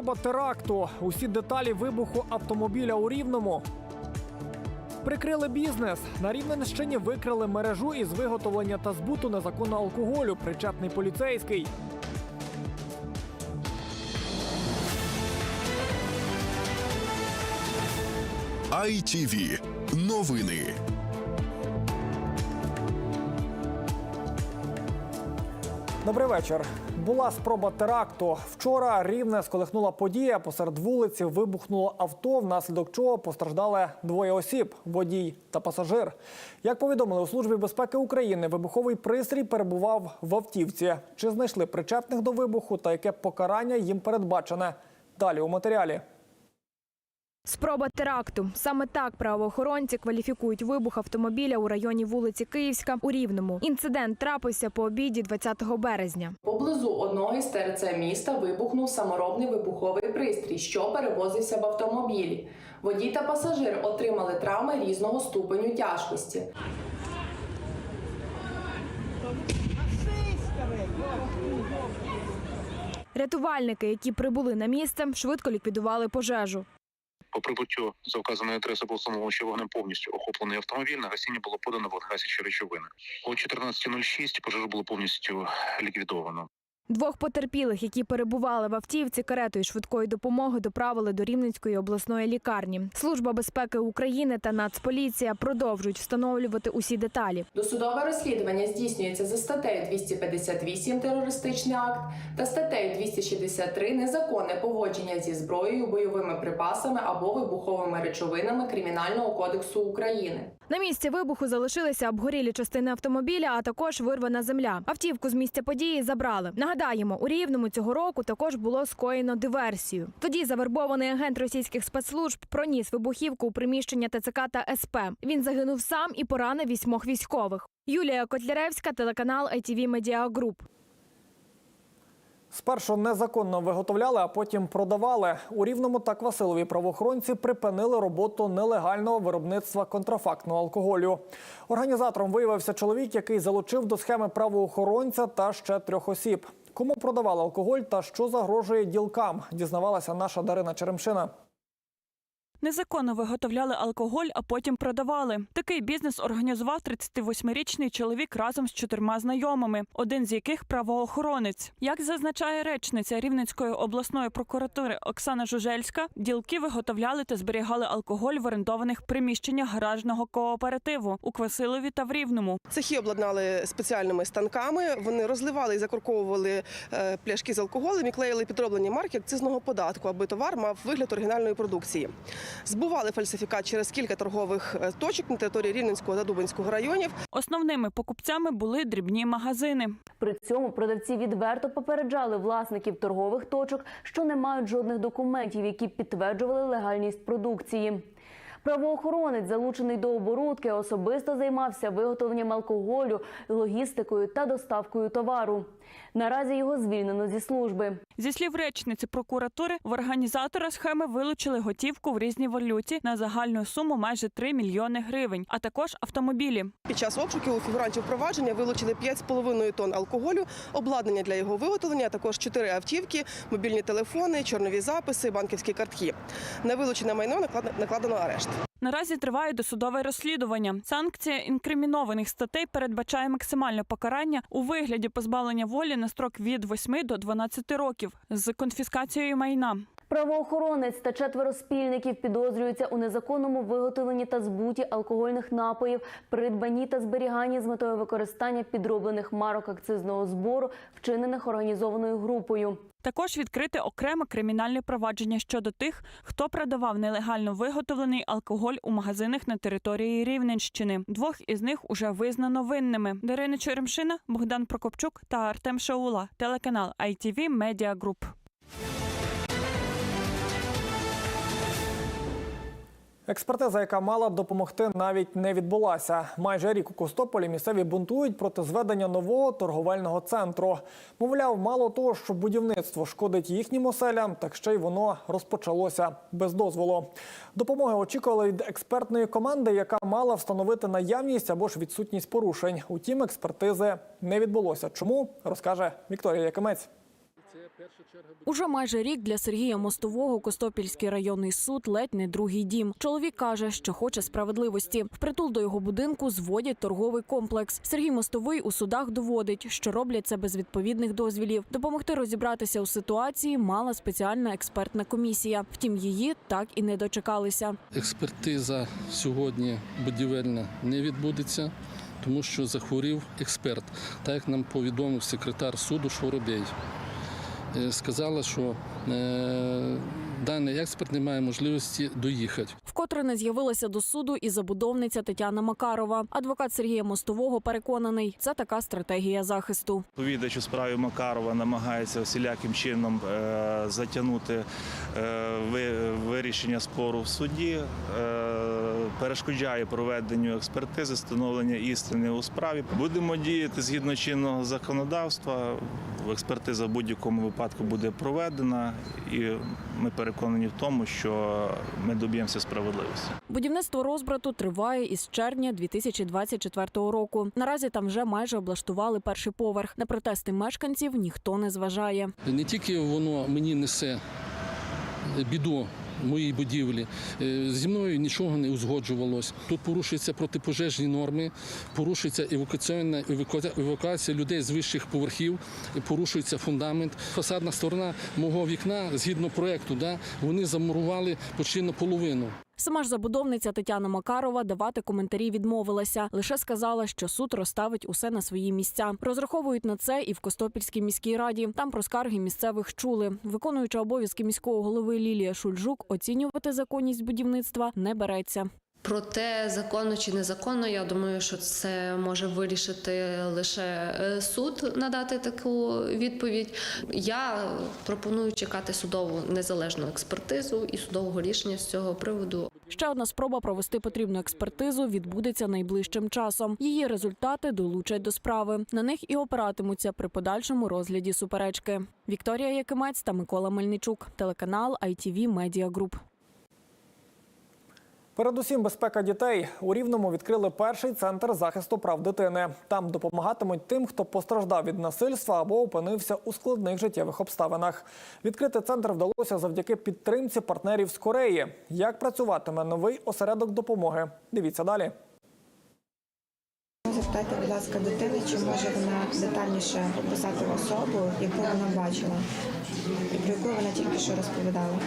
спроба теракту. Усі деталі вибуху автомобіля у Рівному. Прикрили бізнес. На Рівненщині викрили мережу із виготовлення та збуту незаконного алкоголю. Причетний поліцейський. ITV. Новини. Добрий вечір. Була спроба теракту. Вчора рівне сколихнула подія. Посеред вулиці вибухнуло авто, внаслідок чого постраждали двоє осіб водій та пасажир. Як повідомили у службі безпеки України, вибуховий пристрій перебував в автівці. Чи знайшли причетних до вибуху та яке покарання їм передбачене? Далі у матеріалі. Спроба теракту. Саме так правоохоронці кваліфікують вибух автомобіля у районі вулиці Київська у Рівному. Інцидент трапився по обіді 20 березня. Поблизу одного із ТРЦ міста вибухнув саморобний вибуховий пристрій, що перевозився в автомобілі. Водій та пасажир отримали травми різного ступеню тяжкості. Рятувальники, які прибули на місце, швидко ліквідували пожежу. По прибуттю за вказаної адреси було встановлено, що вогнем повністю охоплений автомобіль. На гасіння було подано вогнегасячі речовини. О 14.06 пожежу було повністю ліквідовано. Двох потерпілих, які перебували в автівці каретою швидкої допомоги, доправили до Рівненської обласної лікарні. Служба безпеки України та Нацполіція продовжують встановлювати усі деталі. Досудове розслідування здійснюється за статтею 258 терористичний акт та статтею 263 незаконне поводження зі зброєю, бойовими припасами або вибуховими речовинами Кримінального кодексу України. На місці вибуху залишилися обгорілі частини автомобіля, а також вирвана земля. Автівку з місця події забрали. Нагадаємо, у Рівному цього року також було скоєно диверсію. Тоді завербований агент російських спецслужб проніс вибухівку у приміщення ТЦК та СП. Він загинув сам і поранив вісьмох військових. Юлія Котляревська, телеканал ITV Media Group. Спершу незаконно виготовляли, а потім продавали. У Рівному та Квасилові правоохоронці припинили роботу нелегального виробництва контрафактного алкоголю. Організатором виявився чоловік, який залучив до схеми правоохоронця та ще трьох осіб. Кому продавали алкоголь та що загрожує ділкам, дізнавалася наша Дарина Черемшина. Незаконно виготовляли алкоголь, а потім продавали. Такий бізнес організував 38-річний чоловік разом з чотирма знайомими, один з яких правоохоронець. Як зазначає речниця Рівненської обласної прокуратури Оксана Жужельська, ділки виготовляли та зберігали алкоголь в орендованих приміщеннях гаражного кооперативу у Квасилові та в Рівному. Цехи обладнали спеціальними станками. Вони розливали і закорковували е, пляшки з алкоголем і клеїли підроблені марки акцизного податку, аби товар мав вигляд оригінальної продукції. Збували фальсифікат через кілька торгових е, точок на території Рівненського та Дубинського районів. Основними покупцями були дрібні магазини. При цьому продавці відверто попереджали власників торгових точок, що не мають жодних документів, які підтверджували легальність продукції. Правоохоронець, залучений до оборудки, особисто займався виготовленням алкоголю, логістикою та доставкою товару. Наразі його звільнено зі служби. Зі слів речниці прокуратури, в організатора схеми вилучили готівку в різній валюті на загальну суму майже 3 мільйони гривень, а також автомобілі. Під час обшуків у фігурантів провадження вилучили 5,5 тонн алкоголю, обладнання для його виготовлення, а також 4 автівки, мобільні телефони, чорнові записи, банківські картки. На вилучене майно наклад- накладено арешт. Наразі триває досудове розслідування. Санкція інкримінованих статей передбачає максимальне покарання у вигляді позбавлення волі на строк від 8 до 12 років з конфіскацією майна. Правоохоронець та четверо спільників підозрюються у незаконному виготовленні та збуті алкогольних напоїв, придбанні та зберіганні з метою використання підроблених марок акцизного збору, вчинених організованою групою. Також відкрите окреме кримінальне провадження щодо тих, хто продавав нелегально виготовлений алкоголь у магазинах на території Рівненщини. Двох із них уже визнано винними. Дарина Черемшина, Богдан Прокопчук та Артем Шаула. Телеканал ITV Media Group. Експертиза, яка мала допомогти, навіть не відбулася. Майже рік у Костополі місцеві бунтують проти зведення нового торговельного центру. Мовляв, мало того, що будівництво шкодить їхнім оселям, так ще й воно розпочалося без дозволу. Допомоги очікували від експертної команди, яка мала встановити наявність або ж відсутність порушень. Утім, експертизи не відбулося. Чому розкаже Вікторія Якимець. Уже майже рік для Сергія Мостового Костопільський районний суд ледь не другий дім. Чоловік каже, що хоче справедливості. Впритул до його будинку зводять торговий комплекс. Сергій Мостовий у судах доводить, що роблять це без відповідних дозвілів. Допомогти розібратися у ситуації мала спеціальна експертна комісія. Втім, її так і не дочекалися. Експертиза сьогодні будівельна не відбудеться, тому що захворів експерт. Так як нам повідомив секретар суду Шворобей. Е, Сказала, що е, даний експерт не має можливості доїхати. Вкотре не з'явилася до суду і забудовниця Тетяна Макарова. Адвокат Сергія Мостового переконаний, це така стратегія захисту. Відповідач у справі Макарова намагається всіляким чином е, затягнути е, вирішення спору в суді, е, перешкоджає проведенню експертизи, встановлення істини у справі. Будемо діяти згідно чинного законодавства. Експертиза в будь-якому випадку буде проведена, і ми переконані в тому, що ми доб'ємося справедливості. Будівництво розбрату триває із червня 2024 року. Наразі там вже майже облаштували перший поверх. На протести мешканців ніхто не зважає. Не тільки воно мені несе біду моїй будівлі, е, зі мною нічого не узгоджувалось. Тут порушуються протипожежні норми, порушується евакуаційна еваку- евакуація людей з вищих поверхів, порушується фундамент. Фасадна сторона мого вікна, згідно проекту, да, вони замурували почти наполовину. Сама ж забудовниця Тетяна Макарова давати коментарі відмовилася. Лише сказала, що суд розставить усе на свої місця. Розраховують на це і в Костопільській міській раді. Там про скарги місцевих чули. Виконуюча обов'язки міського голови Лілія Шульжук оцінювати законність будівництва не береться. Проте законно чи незаконно, я думаю, що це може вирішити лише е, суд надати таку відповідь. Я пропоную чекати судову незалежну експертизу і судового рішення з цього приводу. Ще одна спроба провести потрібну експертизу відбудеться найближчим часом. Її результати долучать до справи. На них і опиратимуться при подальшому розгляді суперечки. Вікторія Якимець та Микола Мельничук, телеканал ITV Media Group. Передусім, безпека дітей у Рівному відкрили перший центр захисту прав дитини. Там допомагатимуть тим, хто постраждав від насильства або опинився у складних життєвих обставинах. Відкрити центр вдалося завдяки підтримці партнерів з Кореї. Як працюватиме новий осередок допомоги? Дивіться далі. Запитайте, будь ласка, дитини, чи може вона детальніше описати особу, яку вона бачила, і про яку вона тільки що розповідала.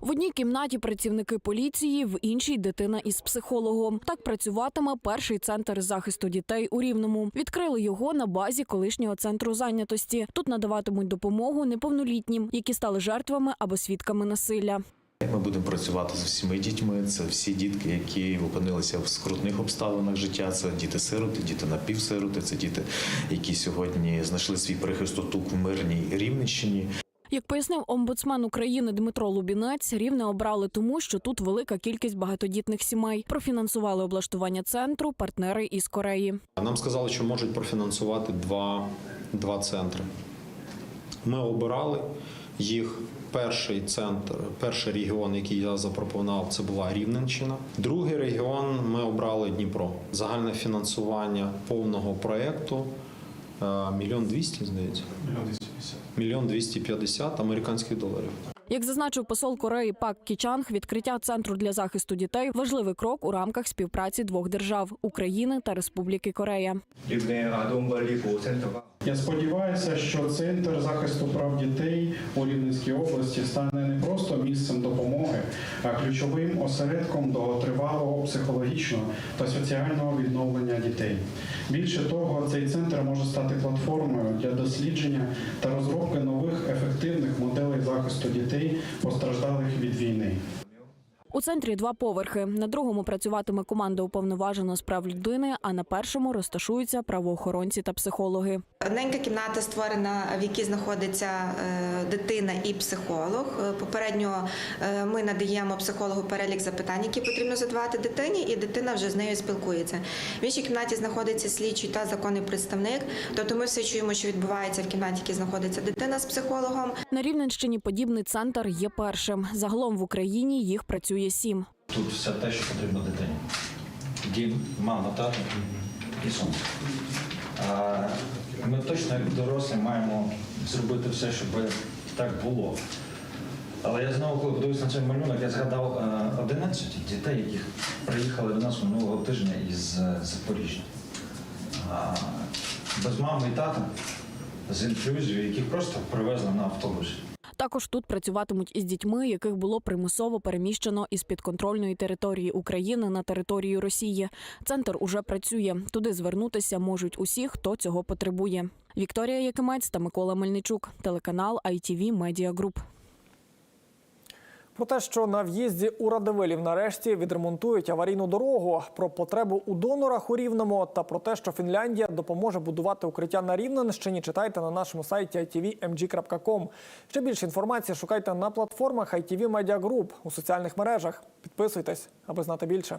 В одній кімнаті працівники поліції, в іншій дитина із психологом. Так працюватиме перший центр захисту дітей у Рівному. Відкрили його на базі колишнього центру зайнятості. Тут надаватимуть допомогу неповнолітнім, які стали жертвами або свідками насилля. Ми будемо працювати з всіми дітьми. Це всі дітки, які опинилися в скрутних обставинах життя. Це діти-сироти, діти напівсироти, це діти, які сьогодні знайшли свій прихисток в мирній Рівненщині. Як пояснив омбудсмен України Дмитро Лубінець, рівне обрали тому, що тут велика кількість багатодітних сімей. Профінансували облаштування центру партнери із Кореї. Нам сказали, що можуть профінансувати два, два центри. Ми обирали їх. Перший центр, перший регіон, який я запропонував, це була Рівненщина. Другий регіон ми обрали Дніпро. Загальне фінансування повного проєкту мільйон двісті, здається. Мільйон двісті п'ятдесят американських доларів. Як зазначив посол Кореї Пак Кічанг, відкриття центру для захисту дітей важливий крок у рамках співпраці двох держав України та Республіки Корея. Я сподіваюся, що центр захисту прав дітей у Рівненській області стане не просто місцем допомоги, а ключовим осередком довготривалого психологічного та соціального відновлення дітей. Більше того, цей центр може стати платформою для дослідження та розробки нових ефективних моделей захисту дітей, постраждалих від війни. У центрі два поверхи. На другому працюватиме команда уповноваженого з прав людини, а на першому розташуються правоохоронці та психологи. Одненька кімната створена, в якій знаходиться е, дитина і психолог. Е, Попередньо е, ми надаємо психологу перелік запитань, які потрібно задавати дитині, і дитина вже з нею спілкується. В іншій кімнаті знаходиться слідчий та законний представник. Тобто ми все чуємо, що відбувається в кімнаті, в якій знаходиться дитина з психологом. На Рівненщині подібний центр є першим. Загалом в Україні їх працює сім. Тут все те, що потрібно дитині. Дім, мама, тато і сон. Ми точно, як дорослі, маємо зробити все, щоб Так було. Але я знову, коли подивився на цей малюнок, я згадав е, 11 дітей, які приїхали до нас минулого тижня із е, Запоріжжя. Без мами і тата, з інклюзією, яких просто привезли на автобусі. Також тут працюватимуть із дітьми, яких було примусово переміщено із підконтрольної території України на територію Росії. Центр уже працює. Туди звернутися можуть усі, хто цього потребує. Вікторія Якимець та Микола Мельничук, телеканал ITV Media Group. Про те, що на в'їзді у Радивилів нарешті відремонтують аварійну дорогу, про потребу у донорах у Рівному та про те, що Фінляндія допоможе будувати укриття на Рівненщині, читайте на нашому сайті itvmg.com. Ще більше інформації шукайте на платформах ITV Media Group у соціальних мережах. Підписуйтесь, аби знати більше.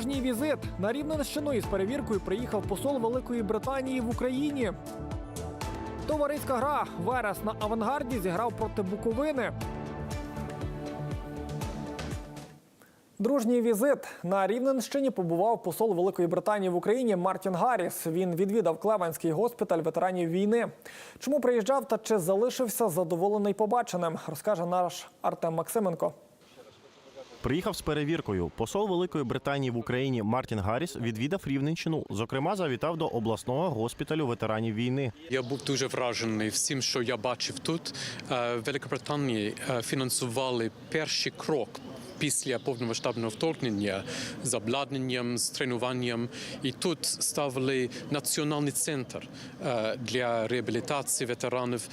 Дружній візит на Рівненщину із перевіркою приїхав посол Великої Британії в Україні. Товариська гра Верес на авангарді зіграв проти Буковини. Дружній візит на Рівненщині побував посол Великої Британії в Україні Мартін Гарріс. Він відвідав Клеванський госпіталь ветеранів війни. Чому приїжджав та чи залишився задоволений побаченим, розкаже наш Артем Максименко. Приїхав з перевіркою. Посол Великої Британії в Україні Мартін Гарріс відвідав Рівненщину. Зокрема, завітав до обласного госпіталю ветеранів війни. Я був дуже вражений всім, що я бачив тут. Е, Великобританії е, фінансували перший крок. Після повномасштабного вторгнення з обладнанням, з тренуванням, і тут ставили національний центр е, для реабілітації ветеранів.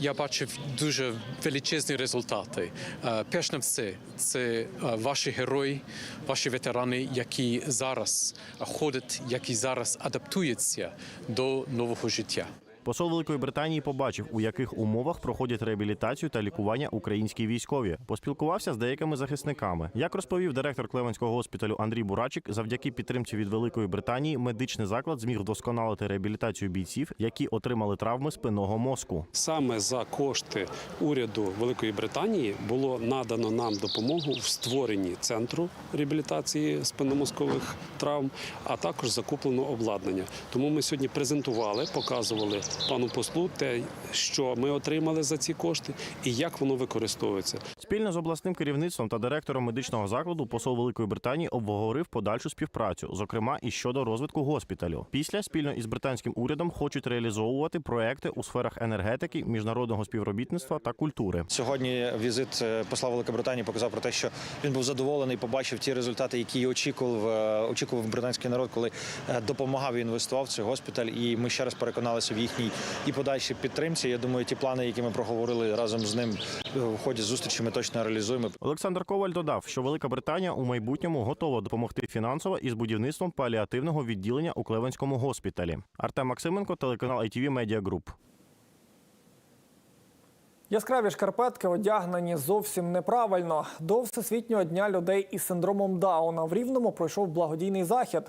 Я бачив дуже величезні результати. Е, Перш на все, це е, ваші герої, ваші ветерани, які зараз ходять, які зараз адаптуються до нового життя. Посол Великої Британії побачив, у яких умовах проходять реабілітацію та лікування українські військові. Поспілкувався з деякими захисниками. Як розповів директор Клевенського госпіталю Андрій Бурачик, завдяки підтримці від Великої Британії медичний заклад зміг вдосконалити реабілітацію бійців, які отримали травми спинного мозку. Саме за кошти уряду Великої Британії було надано нам допомогу в створенні центру реабілітації спинномозкових травм, а також закуплено обладнання. Тому ми сьогодні презентували, показували пану послу те, що ми отримали за ці кошти і як воно використовується. Спільно з обласним керівництвом та директором медичного закладу посол Великої Британії обговорив подальшу співпрацю, зокрема і щодо розвитку госпіталю. Після спільно із британським урядом хочуть реалізовувати проекти у сферах енергетики, міжнародного співробітництва та культури. Сьогодні візит е, посла Великобританії показав про те, що він був задоволений, побачив ті результати, які очікував, е, очікував британський народ, коли е, допомагав і інвестував в цей госпіталь. І ми ще раз переконалися в їхній і подальшій підтримці. Я думаю, ті плани, які ми проговорили разом з ним в ході зустрічі, ми точно реалізуємо. Олександр Коваль додав, що Велика Британія у майбутньому готова допомогти фінансово із будівництвом паліативного відділення у Клевенському госпіталі. Артем Максименко, телеканал ITV Media Group. Яскраві шкарпетки одягнені зовсім неправильно. До Всесвітнього дня людей із синдромом Дауна в Рівному пройшов благодійний захід.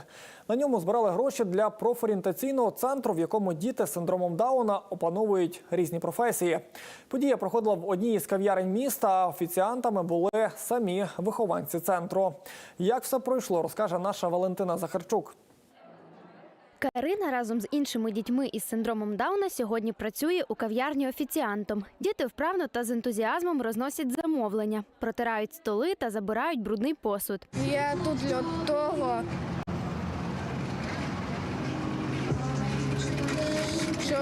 На ньому збирали гроші для профорієнтаційного центру, в якому діти з синдромом Дауна опановують різні професії. Подія проходила в одній із кав'ярень міста. а Офіціантами були самі вихованці центру. Як все пройшло, розкаже наша Валентина Захарчук. Карина разом з іншими дітьми із синдромом Дауна сьогодні працює у кав'ярні офіціантом. Діти вправно та з ентузіазмом розносять замовлення, протирають столи та забирають брудний посуд. Я тут для того, що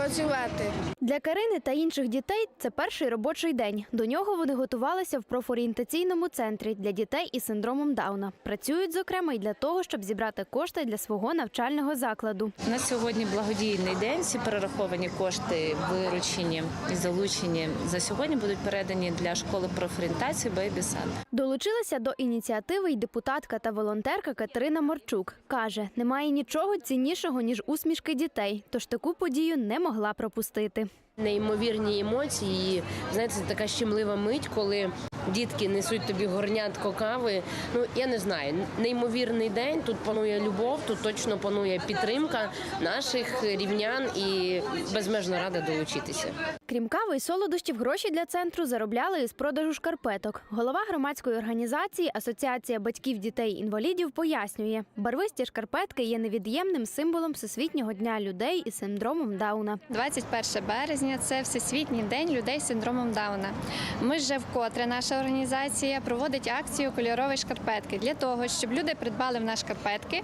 працювати. Для Карини та інших дітей це перший робочий день. До нього вони готувалися в профорієнтаційному центрі для дітей із синдромом Дауна. Працюють зокрема й для того, щоб зібрати кошти для свого навчального закладу. У нас сьогодні благодійний день. Всі перераховані кошти, виручені і залучені за сьогодні будуть передані для школи профорієнтації Бейбі Сад. Долучилася до ініціативи й депутатка та волонтерка Катерина Морчук. Каже, немає нічого ціннішого, ніж усмішки дітей, тож таку подію не могла пропустити. Неймовірні емоції. І, знаєте, така щемлива мить, коли дітки несуть тобі горнятко кави. Ну я не знаю, неймовірний день. Тут панує любов, тут точно панує підтримка наших рівнян і безмежно рада долучитися. Крім кави і солодощів, гроші для центру заробляли із продажу шкарпеток. Голова громадської організації Асоціація батьків дітей інвалідів пояснює, барвисті шкарпетки є невід'ємним символом Всесвітнього дня людей із синдромом Дауна. 21 березня це Всесвітній день людей з синдромом Дауна. Ми вже вкотре наша організація проводить акцію кольорові шкарпетки для того, щоб люди придбали в нас шкарпетки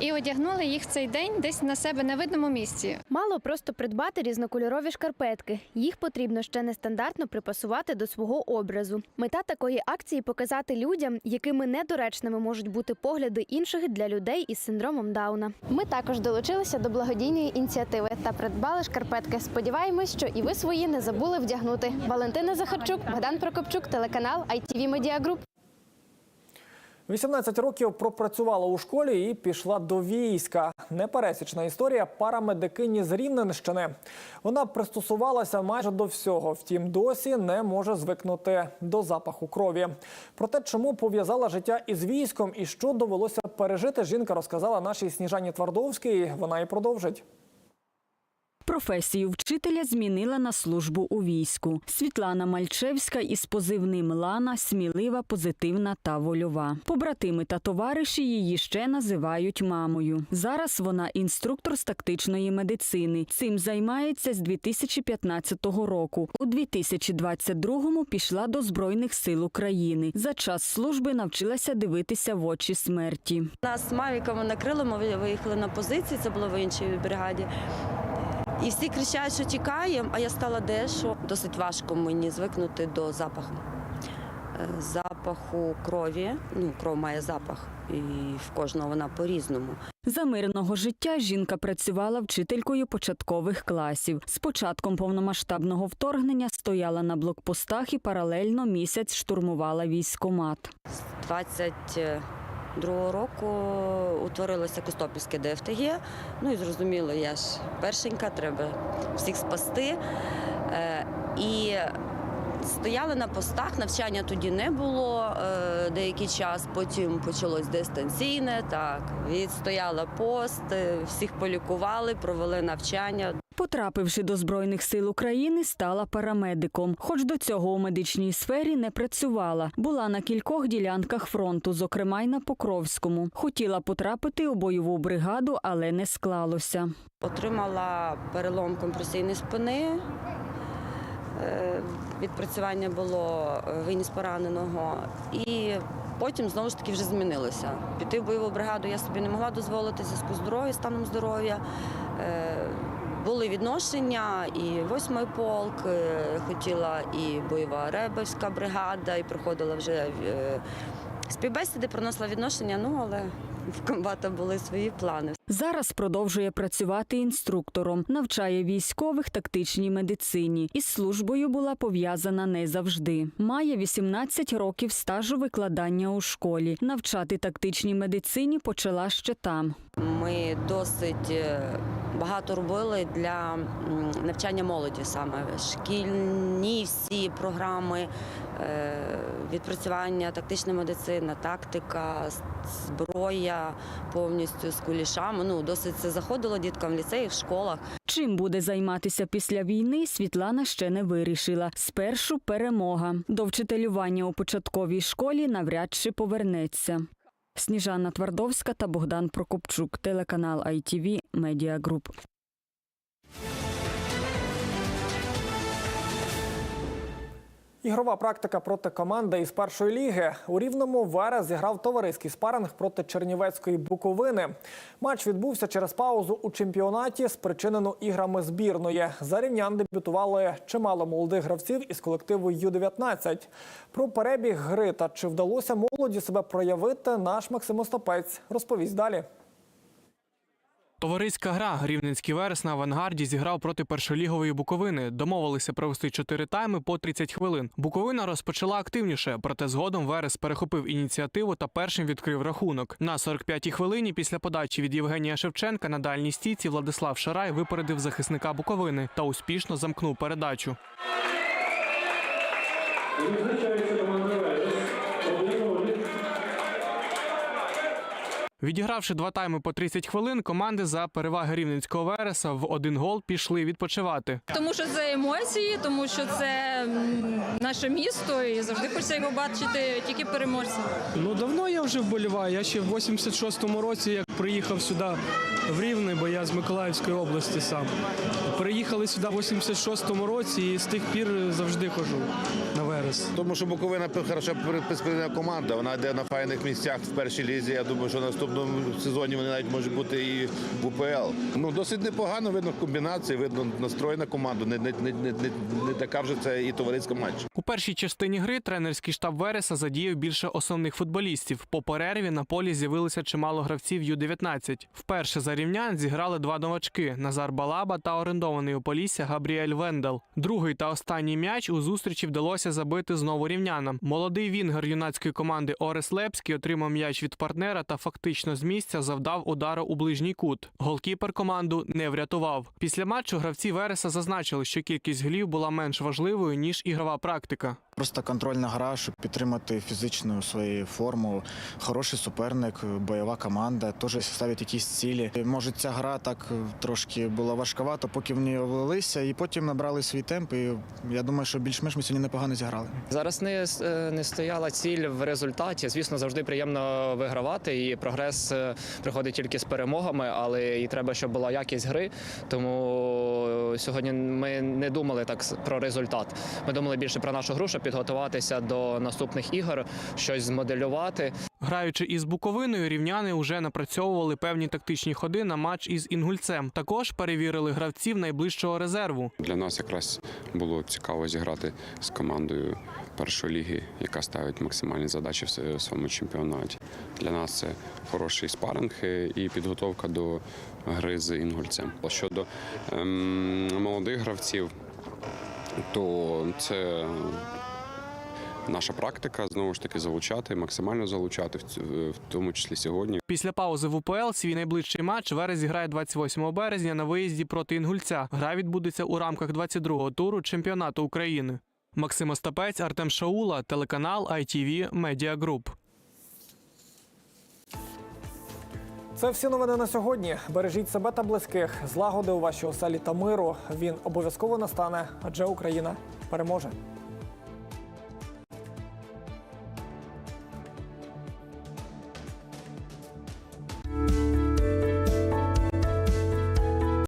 і одягнули їх в цей день десь на себе на видному місці. Мало просто придбати різнокольорові шкарпетки. Їх потрібно ще нестандартно припасувати до свого образу. Мета такої акції показати людям, якими недоречними можуть бути погляди інших для людей із синдромом Дауна. Ми також долучилися до благодійної ініціативи та придбали шкарпетки. Сподіваємось, що і ви свої не забули вдягнути. Валентина Захарчук, Богдан Прокопчук, телеканал ITV Media Group. 18 років пропрацювала у школі і пішла до війська. Непересічна історія парамедикині з Рівненщини. Вона пристосувалася майже до всього, втім досі не може звикнути до запаху крові. Про те, чому пов'язала життя із військом і що довелося пережити, жінка розказала нашій Сніжані Твардовській. Вона і продовжить. Професію вчителя змінила на службу у війську. Світлана Мальчевська із позивним Лана смілива, позитивна та вольова. Побратими та товариші її ще називають мамою. Зараз вона інструктор з тактичної медицини. Цим займається з 2015 року. У 2022-му пішла до Збройних сил України. За час служби навчилася дивитися в очі смерті. Нас мавіками накрило, ми виїхали на позиції, це було в іншій бригаді. І всі кричать, що тікаємо, а я стала дещо. Досить важко мені звикнути до запаху. Е, Запаху крові. Ну, кров має запах, і в кожного вона по-різному. За мирного життя жінка працювала вчителькою початкових класів. З початком повномасштабного вторгнення стояла на блокпостах і паралельно місяць штурмувала військомат. 22 року утворилося Костопільське ДФТГ. Ну і зрозуміло, я ж першенька, треба всіх спасти. Е, І стояли на постах, навчання тоді не було е, деякий час, потім почалось дистанційне. Так, відстояла пост, е, всіх полікували, провели навчання. Потрапивши до Збройних сил України, стала парамедиком. Хоч до цього у медичній сфері не працювала. Була на кількох ділянках фронту, зокрема й на Покровському. Хотіла потрапити у бойову бригаду, але не склалося. Отримала перелом компресійної спини. Відпрацювання було е, виніс пораненого, і потім знову ж таки вже змінилося. Піти в бойову бригаду я собі не могла дозволити зв'язку з здоров'я, станом здоров'я. Е, Були відношення, і восьмий полк е, хотіла, і бойова ребельська бригада, і проходила вже співбесіди, приносила відношення. Ну але в комбата були свої плани. Зараз продовжує працювати інструктором, навчає військових тактичній медицині. Із службою була пов'язана не завжди. Має 18 років стажу викладання у школі. Навчати тактичній медицині почала ще там. Ми досить е, багато робили для навчання молоді, саме шкільні всі програми, е, відпрацювання, тактична медицина, тактика, зброя повністю з кулішами. Ну досить це заходило діткам в ліцеї, в школах. Чим буде займатися після війни, Світлана ще не вирішила. Спершу перемога. До вчителювання у початковій школі навряд чи повернеться. Сніжана Твардовська та Богдан Прокопчук, телеканал ITV Media Group. Ігрова практика проти команди із першої ліги. У рівному Верес зіграв товариський спаринг проти Чернівецької Буковини. Матч відбувся через паузу у чемпіонаті, спричинену іграми збірної. За рівнян дебютували чимало молодих гравців із колективу Ю-19. Про перебіг гри та чи вдалося молоді себе проявити, наш Максим Остапець розповість далі. Товариська гра Рівненський верес на авангарді зіграв проти першолігової Буковини. Домовилися провести чотири тайми по 30 хвилин. Буковина розпочала активніше, проте згодом Верес перехопив ініціативу та першим відкрив рахунок. На 45-й хвилині після подачі від Євгенія Шевченка на дальній стійці Владислав Шарай випередив захисника Буковини та успішно замкнув передачу. Відігравши два тайми по 30 хвилин, команди за переваги рівненського вереса в один гол пішли відпочивати. Тому що це емоції, тому що це наше місто, і завжди хочеться його бачити тільки переможцем. Ну давно я вже вболіваю. Я ще в 86-му році, як приїхав сюди в Рівне, бо я з Миколаївської області сам. Приїхали сюди в 86-му році і з тих пір завжди хожу на верес. Тому що Буковина хороша перспективна команда. Вона йде на файних місцях в першій лізі. Я думаю, що в наступному сезоні вони навіть можуть бути і в УПЛ. Ну досить непогано. Видно комбінації, видно настроєна команда. Не, не, не, не, не така вже це і товариська матч. У першій частині гри тренерський штаб Вереса задіяв більше основних футболістів. По перерві на полі з'явилося чимало гравців Ю-19. Вперше за рівнян зіграли два новачки Назар Балаба та орендований у Полісся Габріель Вендел. Другий та останній м'яч у зустрічі вдалося забити знову рівнянам. Молодий вінгер юнацької команди Орес Лепський отримав м'яч від партнера та фактично з місця завдав удару у ближній кут. Голкіпер команду не врятував. Після матчу гравці Вереса зазначили, що кількість голів була менш важливою ніж ігрова практика. Просто контрольна гра, щоб підтримати фізичну свою форму. Хороший суперник, бойова команда, теж ставить якісь цілі. Може, ця гра так трошки була важковата, поки в неї влилися, і потім набрали свій темп. І я думаю, що більш-менш ми сьогодні непогано зіграли. Зараз не, е, не стояла ціль в результаті. Звісно, завжди приємно вигравати, і прогрес е, приходить тільки з перемогами, але і треба, щоб була якість гри. Тому сьогодні ми не думали так про результат. Ми думали більше про нашу гру, щоб підготуватися до наступних ігор, щось змоделювати. Граючи із Буковиною, рівняни вже напрацьовували певні тактичні ходи на матч із Інгульцем. Також перевірили гравців найближчого резерву. Для нас якраз було цікаво зіграти з командою першої ліги, яка ставить максимальні задачі в своєму чемпіонаті. Для нас це хороший спаринг е, і підготовка до гри з інгульцем. Щодо ем, молодих гравців, то це наша практика знову ж таки залучати, максимально залучати, в тому числі сьогодні. Після паузи в УПЛ свій найближчий матч Верес зіграє 28 березня на виїзді проти Інгульця. Гра відбудеться у рамках 22-го туру чемпіонату України. Максим Остапець, Артем Шаула, телеканал ITV Media Group. Це всі новини на сьогодні. Бережіть себе та близьких, злагоди у вашій оселі та миру. Він обов'язково настане, адже Україна переможе.